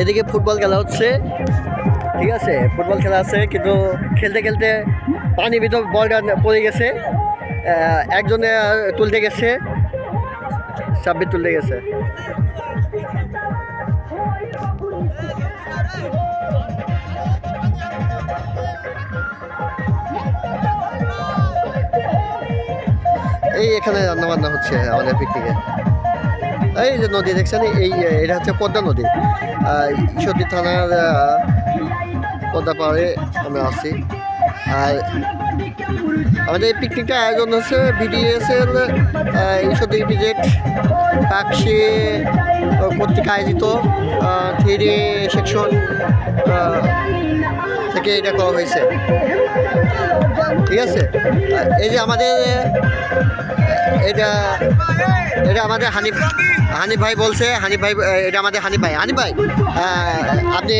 এদিকে ফুটবল খেলা হচ্ছে। ঠিক আছে, ফুটবল খেলা আছে, কিন্তু খেলতে খেলতে পানি ভিতর বলটা পড়ে গেছে। একজনে তুলতে গেছে। সাব্বির তুলে গেছে। এই এখানে রান্না বান্না হচ্ছে আমাদের পিকনিকে। এই যে নদী দেখছেন, এই, এটা হচ্ছে পদ্মা নদী। ঈশ্বরদী থানার পদ্মা পাড়ে আমরা আছি। আর আমাদের পিকনিকটা আয়োজন হচ্ছে বিডিএসএল ঈশ্বর ইপিজেট পাকশি কর্তৃক আয়োজিত থ্রি সেকশন থেকে এটা করা হয়েছে। ঠিক আছে? এই যে আমাদের এটা এটা আমাদের হানিফ হানিফ ভাই বলছে হানিফ ভাই এটা আমাদের হানিফ ভাই। হানিফ ভাই আপনি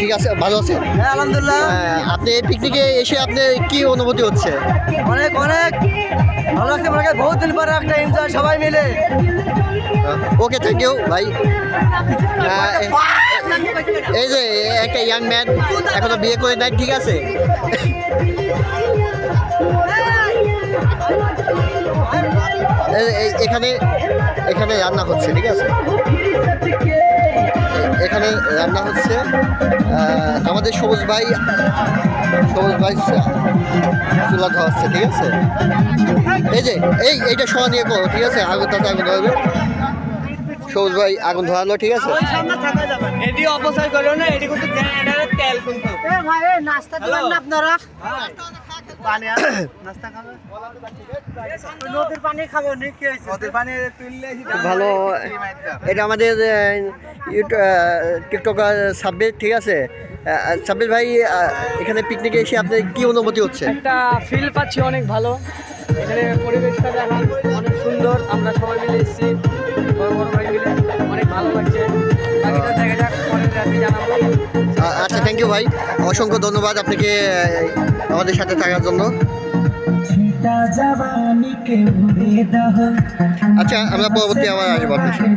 ঠিক আছে ভালো আছেন? হ্যাঁ আলহামদুলিল্লাহ। আপনি পিকনিকে এসে আপনার কি অনুভূতি হচ্ছে? অনেক অনেক। ভালো লাগছে মনে বহুত দিন পরে একটা এনজয় সবাই মিলে। ওকে থ্যাংক ইউ ভাই। এই যে, একটা ইয়াং ম্যান এখনও বিয়ে করে নাই, ঠিক আছে? এখানে এখানে রান্না হচ্ছে, ঠিক আছে? এখানে রান্না হচ্ছে আমাদের সবুজ ভাই সবুজ ভাই চুলা ধোয়াচ্ছে, ঠিক আছে? এই যে, এই, এইটা সোয়া নিয়ে করো, ঠিক আছে? আগুন তাতে আগুন ধরবে সবুজ ভাই আগুন ধরালো ঠিক আছে? এটি অপচয় করো না এটি কিন্তু তেল কিন্তু। নাস্তা দিবেন না আপনারা? খুব? ভালো এটা আমাদের টিকটকার সাব্বির ঠিক আছে? সাব্বির ভাই এখানে পিকনিকে এসে আপনার কি অনুভূতি হচ্ছে? একটা ফিল পাচ্ছি অনেক ভালো। এখানে পরিবেশটা দেখা অনেক সুন্দর আমরা সবাই মিলে এসেছি। বড় বড় ভাই মিলে। অনেক ভালো লাগছে। বাকিটা দেখা যাক পরের রাতে জানাব। আচ্ছা থ্যাংক ইউ ভাই। অসংখ্য ধন্যবাদ আপনাকে আমাদের সাথে থাকার জন্য। আচ্ছা আমরা পরবর্তী আবার আসব আপনার সাথে।